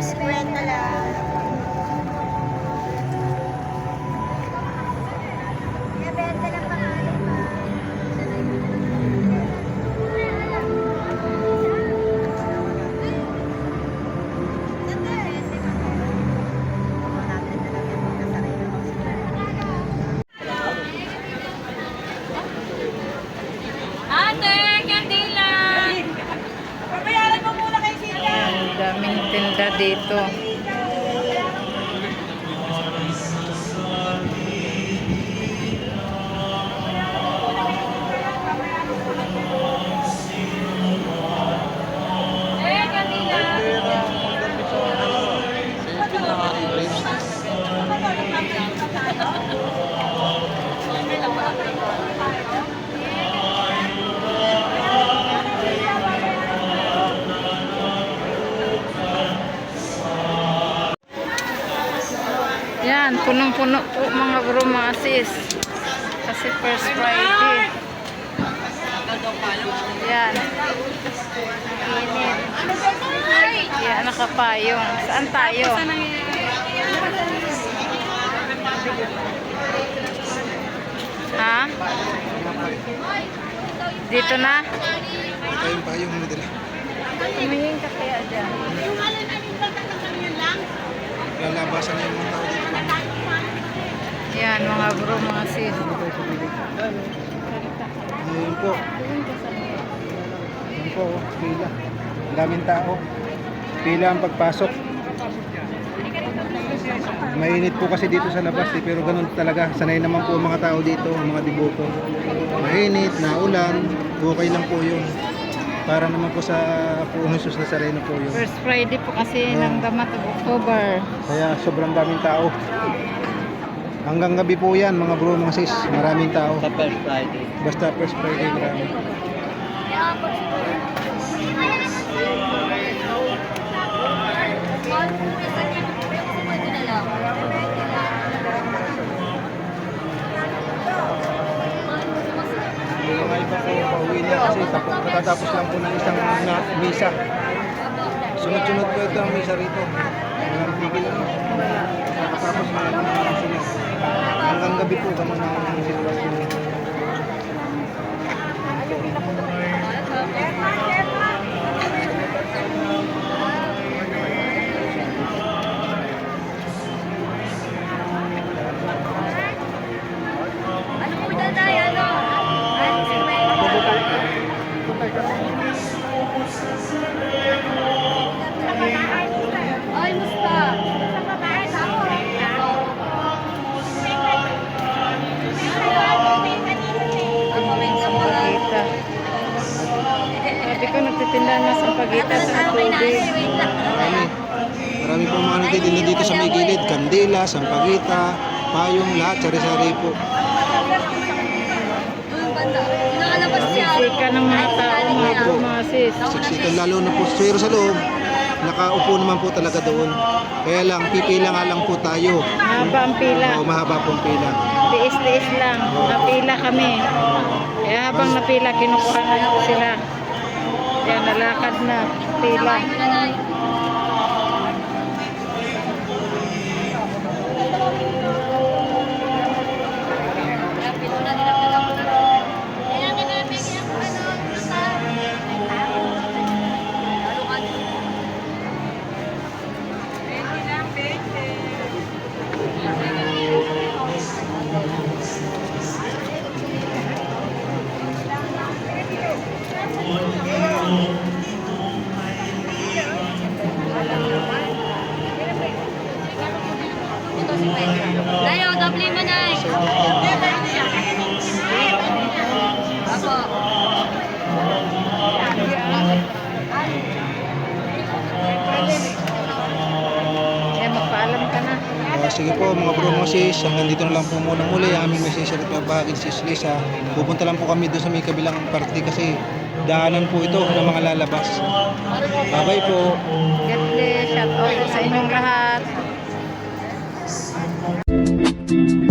po, 50 lang. dito. Punong-puno po mga bro, mga sis. Kasi first Friday. Yan. Init. Yan, nakapayong. Saan tayo? Ha? Dito na? Tayong payong mo dala. Tumingin ka kaya dyan. Lalabasan na yung mga tao dito. Yan, mga bro, mga sis. Ayun po. Ayun po, oh, pila. Ang daming tao. Pila ang pagpasok. Mainit po kasi dito sa labas eh, pero ganun talaga. Sanay naman po ang mga tao dito, ang mga dibuko. Mainit, naulan, okay lang po yun. Para naman po sa Puong Jesus Nazareno po yun. First Friday po kasi ng Damat of October. Kaya sobrang daming tao. Hanggang gabi po yan mga bro, mga sis. Maraming tao. Sa first Friday. Basta first Friday marami. Pauwi na kasi tapos, katatapos lang po ng isang na, misa. Sunod-sunod po ito ang misa rito. Walang tigil Hanggang gabi po ganun ang ko, nagtitinda na sampagita sa tubig. Marami. Marami po mga nagtitinda dito sa may gilid. Kandila, sampagita, payong, lahat, sari-sari po. Nakalabas siya. Sika ng mga tao, mga bro, mga sis. Siksikan lalo na po. Pero sa loob, nakaupo naman po talaga doon. Kaya lang, pipila nga lang po tayo. Mahaba ang pila. O, mahaba pong pila. Tiis-tiis lang. Napila kami. Kaya habang napila, kinukuha na sila. Kaya nalakad na. Pila. Dayo, doble mo na. Apo. Ah, sige po mga bro mga sis, hanggang dito na lang po muna muli ang aming message at mabahagi si sis Lisa. Pupunta lang po kami doon sa may kabilang party kasi daanan po ito ng mga lalabas. Bye-bye po. God bless. Shout out sa inyong lahat. Thank you.